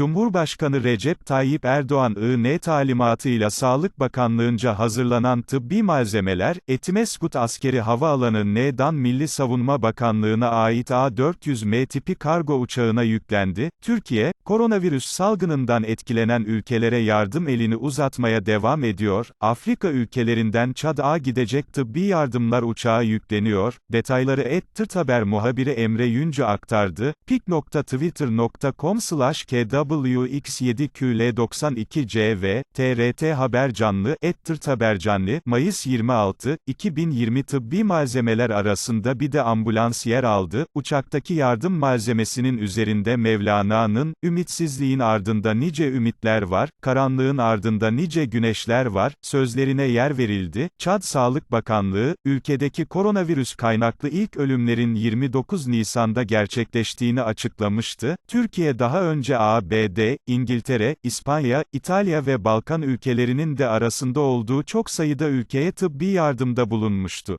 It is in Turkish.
Cumhurbaşkanı Recep Tayyip Erdoğan IN talimatıyla Sağlık Bakanlığınca hazırlanan tıbbi malzemeler, Etimeskut Askeri Havaalanı N'dan Milli Savunma Bakanlığı'na ait A400M tipi kargo uçağına yüklendi. Türkiye, koronavirüs salgınından etkilenen ülkelere yardım elini uzatmaya devam ediyor. Afrika ülkelerinden Çad'a gidecek tıbbi yardımlar uçağa yükleniyor. Detayları et Tırt Haber muhabiri Emre Yüncü aktardı. pik.twitter.com slash kwx7ql92cv, TRT Haber Canlı, et Tırt Haber Canlı, Mayıs 26, 2020 tıbbi malzemeler arasında bir de ambulans yer aldı. Uçaktaki yardım malzemesinin üzerinde Mevlana'nın, ümitsizliğin ardında nice ümitler var, karanlığın ardında nice güneşler var, sözlerine yer verildi. Çad Sağlık Bakanlığı, ülkedeki koronavirüs kaynaklı ilk ölümlerin 29 Nisan'da gerçekleştiğini açıklamıştı. Türkiye daha önce ABD, İngiltere, İspanya, İtalya ve Balkan ülkelerinin de arasında olduğu çok sayıda ülkeye tıbbi yardımda bulunmuştu.